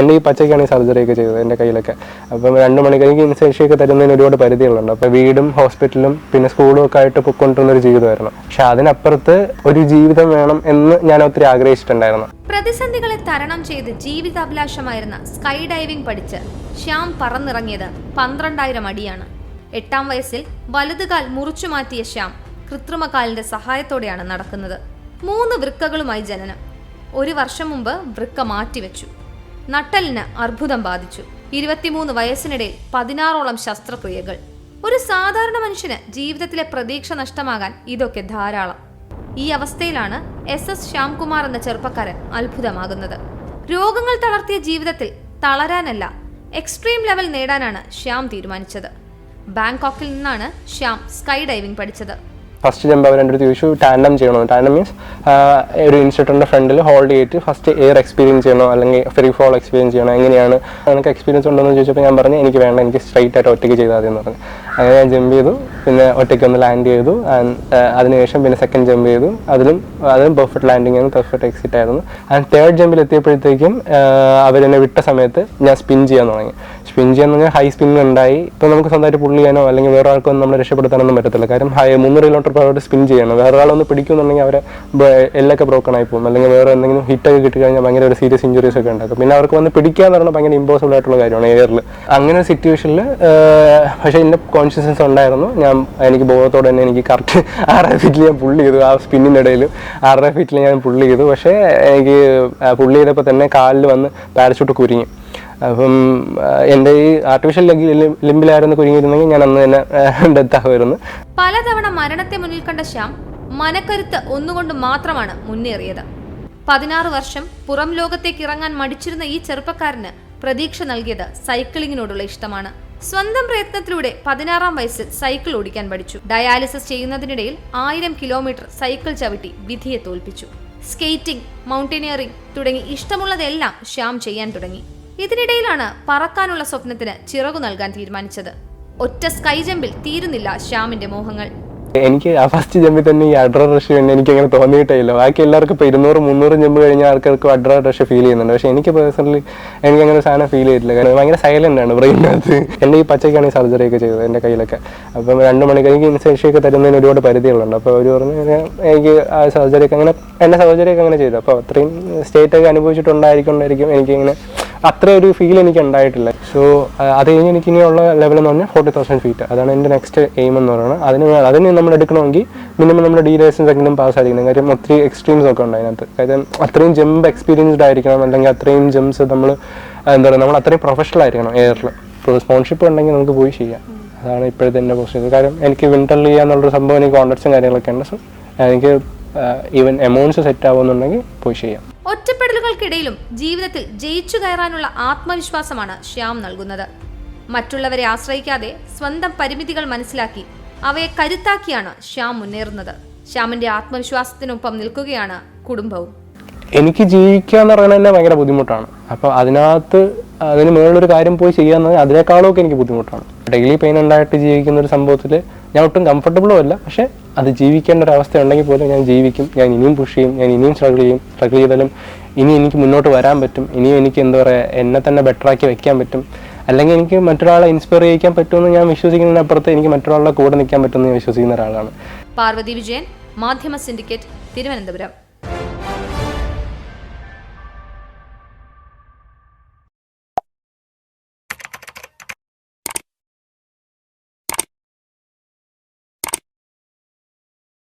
എന്റെ ഈ പച്ചയ്ക്കാണ് ഈ സർജറി ഒക്കെ ചെയ്തത് എന്റെ കയ്യിലൊക്കെ. അപ്പം രണ്ട് മണിക്ക് എനിക്ക് ഒക്കെ തരുന്നതിന് ഒരുപാട് പരിധികളുണ്ട്. അപ്പോൾ വീടും ഹോസ്പിറ്റലും പിന്നെ സ്കൂളും ഒക്കെ ആയിട്ട് പൊക്കൊണ്ടിരുന്ന ഒരു ജീവിതമായിരുന്നു. പക്ഷെ അതിനപ്പുറത്ത് ഒരു ജീവിതം വേണം എന്ന് ഞാൻ ഒത്തിരി ആഗ്രഹിച്ചിട്ടുണ്ടായിരുന്നു. പ്രതിസന്ധികളെ തരണം ചെയ്ത് ജീവിതാഭിലാഷമായിരുന്ന സ്കൈ ഡൈവിംഗ് പഠിച്ച് ശ്യാം പറന്നിറങ്ങിയത് പന്ത്രണ്ടായിരം അടിയാണ്. എട്ടാം വയസ്സിൽ വലതുകാൽ മുറിച്ചു മാറ്റിയ ശ്യാം കൃത്രിമകാലിന്റെ സഹായത്തോടെയാണ് നടക്കുന്നത്. മൂന്ന് വൃക്കകളുമായി ജനനം. ഒരു വർഷം മുമ്പ് വൃക്ക മാറ്റിവെച്ചു. നട്ടലിന് അർബുദം ബാധിച്ചു. ഇരുപത്തിമൂന്ന് വയസ്സിനിടയിൽ പതിനാറോളം ശസ്ത്രക്രിയകൾ. ഒരു സാധാരണ മനുഷ്യന് ജീവിതത്തിലെ പ്രതീക്ഷ നഷ്ടമാകാൻ ഇതൊക്കെ ധാരാളം. ഈ അവസ്ഥയിലാണ് എസ് എസ് ശ്യാംകുമാർ എന്ന ചെറുപ്പക്കാരൻ അത്ഭുതമാകുന്നത്. രോഗങ്ങൾ തളർത്തിയ ജീവിതത്തിൽ തളരാനല്ല എക്സ്ട്രീം ലെവൽ നേടാനാണ് ശ്യാം തീരുമാനിച്ചത്. ബാങ്കോക്കിൽ നിന്നാണ് ശ്യാം സ്കൈ ഡൈവിംഗ് പഠിച്ചത്. ഫസ്റ്റ് ജമ്പ് അവർ എന്റെ അടുത്ത് ചോദിച്ചു ടാൻഡം ചെയ്യണോ? ടാൻഡം മീൻസ് ഒരു ഇൻസ്ട്രക്ടറിന്റെ ഫ്രണ്ടിൽ ഹോൾഡ് ചെയ്തിട്ട് ഫസ്റ്റ് എയർ എക്സ്പീരിയൻസ് ചെയ്യണോ? അല്ലെങ്കിൽ ഫ്രീ ഫോൾ എക്സ്പീരിയൻസ് ചെയ്യണോ? എങ്ങനെയാണ്? നിനക്ക് എക്സ്പീരിയൻസ് ഉണ്ടോയെന്ന് ചോദിച്ചപ്പോൾ ഞാൻ പറഞ്ഞു എനിക്ക് വേണ്ട എനിക്ക് സ്ട്രൈറ്റ് ആയിട്ട് ഒറ്റയ്ക്ക് ചെയ്താൽ മതി എന്ന് പറഞ്ഞു. അങ്ങനെ ഞാൻ ജമ്പ് ചെയ്തു. പിന്നെ ഒറ്റയ്ക്ക് ഒന്ന് ലാൻഡ് ചെയ്തു. ആൻഡ് അതിനുശേഷം പിന്നെ സെക്കൻഡ് ജമ്പ് ചെയ്തു. അതിലും അതിലും പെർഫെക്റ്റ് ലാൻഡിങ് ആയിരുന്നു. പെർഫെക്റ്റ് എക്സിറ്റ് ആയിരുന്നു. ആൻഡ് തേർഡ് ജമ്പിൽ എത്തിയപ്പോഴത്തേക്കും അവരെന്നെ വിട്ട സമയത്ത് ഞാൻ സ്പിൻ ചെയ്യാൻ തുടങ്ങി. സ്പിൻ ചെയ്യാൻ പറഞ്ഞാൽ ഹൈ സ്പിൻ ഉണ്ടായി. ഇപ്പോൾ നമുക്ക് സ്വന്തമായിട്ട് പുള്ളി ചെയ്യാനോ അല്ലെങ്കിൽ വേറെ ആൾക്കൊന്നും നമ്മളെ രക്ഷപ്പെടുത്താനൊന്നും പറ്റത്തില്ല. കാരണം ഹൈ മൂന്ന് കിലോമീറ്റർ hour സ്പിൻ ചെയ്യണം. വേറെ ആളൊന്ന് പിടിക്കുന്നുണ്ടെങ്കിൽ അവരെ എല്ലൊക്കെ ബ്രോക്കൺ ആയി പോകും. അല്ലെങ്കിൽ വേറെ എന്തെങ്കിലും ഹിറ്റൊക്കെ കിട്ടി കഴിഞ്ഞാൽ ഭയങ്കര ഒരു സീരിയസ് ഇഞ്ചുറീസ് ഒക്കെ ഉണ്ടാക്കും പിന്നെ അവർക്ക് വന്ന് പിടിക്കുക എന്ന് പറഞ്ഞാൽ ഭയങ്കര ഇമ്പോസിബിൾ ആയിട്ടുള്ള കാര്യമാണ് എയറിൽ അങ്ങനെ ഒരു സിറ്റുവേഷനിൽ പക്ഷേ എന്റെ കോൺഷ്യസ്നസ് ഉണ്ടായിരുന്നു. ഞാൻ എനിക്ക് ബോധത്തോടെ തന്നെ എനിക്ക് കറക്റ്റ് ആറര ഫീറ്റിൽ ഞാൻ പുള്ളി ചെയ്തു. ആ സ്പിന്നിന്റെ ഇടയിൽ ആറര ഫീറ്റിൽ ഞാൻ പുള്ളി ചെയ്തു. പക്ഷേ എനിക്ക് പുള്ളി ചെയ്തപ്പോൾ തന്നെ കാലിൽ വന്ന് പാരച്ചൂട്ട് കുരുങ്ങി. അപ്പം എന്റെ ഈ ആർട്ടിഫിഷ്യൽ ലെഗ് ലിമ്പിലായിരുന്നു കുരുങ്ങിയിരുന്നെങ്കിൽ ഞാൻ അന്ന് തന്നെ ഡെത്ത് ആകുമായിരുന്നു പലതവണ മരണത്തെ മുന്നിൽ കണ്ട ശ്യാം മനക്കരുത്ത് ഒന്നുകൊണ്ട് മാത്രമാണ് മുന്നേറിയത്. പതിനാറ് വർഷം പുറം ലോകത്തേക്ക് ഇറങ്ങാൻ മടിച്ചിരുന്ന ഈ ചെറുപ്പക്കാരന് പ്രതീക്ഷ നൽകിയത് സൈക്ലിങ്ങിനോടുള്ള ഇഷ്ടമാണ്. സ്വന്തം പ്രയത്നത്തിലൂടെ പതിനാറാം വയസ്സിൽ സൈക്കിൾ ഓടിക്കാൻ പഠിച്ചു. ഡയാലിസിസ് ചെയ്യുന്നതിനിടയിൽ ആയിരം കിലോമീറ്റർ സൈക്കിൾ ചവിട്ടി വിധിയെ തോൽപ്പിച്ചു. സ്കേറ്റിംഗ് മൗണ്ടനിയറിംഗ് തുടങ്ങി ഇഷ്ടമുള്ളതെല്ലാം ശ്യാം ചെയ്യാൻ തുടങ്ങി. ഇതിനിടയിലാണ് പറക്കാനുള്ള സ്വപ്നത്തിന് ചിറകു നൽകാൻ തീരുമാനിച്ചത്. ഒറ്റ സ്കൈ ജമ്പിൽ തീരുന്നില്ല ശ്യാമിന്റെ മോഹങ്ങൾ. എനിക്ക് ആ ഫസ്റ്റ് ജമ്പിൽ തന്നെ ഈ അഡ്ര റഷ് തന്നെ എനിക്ക് അങ്ങനെ തോന്നിയിട്ടില്ല ബാക്കി എല്ലാവർക്കും ഇപ്പോൾ ഇരുന്നൂറ് മുന്നൂറ് ജമ്പ് കഴിഞ്ഞ ആൾക്കാർക്ക് അഡ്ര റഷ് ഫീൽ ചെയ്യുന്നുണ്ട്. പക്ഷേ എനിക്ക് പേഴ്സണലി എനിക്ക് അങ്ങനെ സാധനം ഫീൽ ചെയ്തിട്ടില്ല. കാരണം ഭയങ്കര സൈലന്റ് ആണ് ബ്രെയിനകത്ത് എന്റെ ഈ പച്ചയ്ക്കാണ് ഈ സർജറി ഒക്കെ ചെയ്തത് എന്റെ കയ്യിലൊക്കെ. അപ്പം രണ്ട് മണിക്ക് എനിക്ക് ഇൻസേഷ്യൊക്കെ തരുന്നതിന് ഒരുപാട് പരിധികളുണ്ട്. അപ്പോൾ അവർ പറഞ്ഞു എനിക്ക് ആ സർജറി ഒക്കെ അങ്ങനെ എന്റെ സർജറി ഒക്കെ അങ്ങനെ ചെയ്തു. അപ്പോൾ അത്രയും സ്റ്റേറ്റ് ഒക്കെ അനുഭവിച്ചിട്ടുണ്ടായിരിക്കും എനിക്കിങ്ങനെ അത്ര ഒരു ഫീൽ എനിക്ക് ഉണ്ടായിട്ടില്ല സോ അത് കഴിഞ്ഞ് എനിക്ക് ഇനിയുള്ള ലെവൽ എന്ന് പറഞ്ഞാൽ ഫോർട്ടി തൗസൻഡ് ഫീറ്റ് അതാണ് എന്റെ നെക്സ്റ്റ് എയിം എന്ന് പറയുന്നത്. അതിന് അതിന് നമ്മൾ എടുക്കണമെങ്കിൽ മിനിമം നമ്മുടെ ഡി ലൈസൻസ് എങ്കിലും പാസ് ആയിരിക്കണം. കാര്യം ഒത്തിരി എക്സ്ട്രീംസ് ഒക്കെ ഉണ്ട് അതിനകത്ത്. കാര്യം അത്രയും ജമ്പ് എക്സ്പീരിയൻസ്ഡ് ആയിരിക്കണം. അല്ലെങ്കിൽ അത്രയും ജംസ് നമ്മൾ എന്താ പറയുക നമ്മൾ അത്രയും പ്രൊഫഷണൽ ആയിരിക്കണം എയറിൽ സ്പോൺഷിപ്പ് ഉണ്ടെങ്കിൽ നമുക്ക് പോയി ചെയ്യാം. അതാണ് ഇപ്പോഴത്തെ എന്റെ പൊസിഷൻ കാര്യം എനിക്ക് വിന്ററിൽ ചെയ്യാന്നുള്ളൊരു സംഭവം എനിക്ക് കോൺട്രാക്ട്സും കാര്യങ്ങളൊക്കെ ഉണ്ട്. സോ എനിക്ക് ഈവൻ എമൗണ്ട്സ് സെറ്റ് ആവുന്നുണ്ടെങ്കിൽ പോയി ചെയ്യാം. ഒറ്റപ്പെടലുകൾക്കിടയിലും ജീവിതത്തിൽ ജയിച്ചു കയറാനുള്ള ആത്മവിശ്വാസമാണ് ശ്യാം നൽകുന്നത്. മറ്റുള്ളവരെ ആശ്രയിക്കാതെ സ്വന്തം പരിമിതികൾ മനസ്സിലാക്കി അവയെ കരുത്താക്കിയാണ് ശ്യാം മുന്നേറുന്നത്. ശ്യാമിന്റെ ആത്മവിശ്വാസത്തിനൊപ്പം നിൽക്കുകയാണ് കുടുംബവും. എനിക്ക് ജീവിക്കുക എന്ന് പറയുന്നത് തന്നെ ഭയങ്കര ബുദ്ധിമുട്ടാണ്. അപ്പോൾ അതിനകത്ത് അതിന് മുകളിലൊരു കാര്യം പോയി ചെയ്യാന്ന് അതിനേക്കാളും ഒക്കെ എനിക്ക് ബുദ്ധിമുട്ടാണ്. ഡെയിലി പെയിൻ ഉണ്ടായിട്ട് ജീവിക്കുന്ന ഒരു സംഭവത്തിൽ ഞാൻ ഒട്ടും കംഫർട്ടബിളും അല്ല. പക്ഷേ അത് ജീവിക്കേണ്ട ഒരു അവസ്ഥ ഉണ്ടെങ്കിൽ പോലും ഞാൻ ജീവിക്കും. ഞാൻ ഇനിയും പുഷ് ചെയ്യും. ഞാൻ ഇനിയും സ്ട്രഗിൾ ചെയ്യും. സ്ട്രഗിൾ ചെയ്താലും ഇനി എനിക്ക് മുന്നോട്ട് വരാൻ പറ്റും. ഇനിയും എനിക്ക് എന്താ പറയുക എന്നെ തന്നെ ബെറ്റർ ആക്കി വെക്കാൻ പറ്റും. അല്ലെങ്കിൽ എനിക്ക് മറ്റൊരാളെ ഇൻസ്പയർ ചെയ്യിക്കാൻ പറ്റുമെന്ന് ഞാൻ വിശ്വസിക്കുന്നതിനപ്പുറത്ത് എനിക്ക് മറ്റൊരാളുടെ കൂടെ നിൽക്കാൻ പറ്റുമെന്ന് ഞാൻ വിശ്വസിക്കുന്ന ഒരാളാണ്. പാർവതി വിജയൻ മാധ്യമ സിൻഡിക്കേറ്റ് തിരുവനന്തപുരം.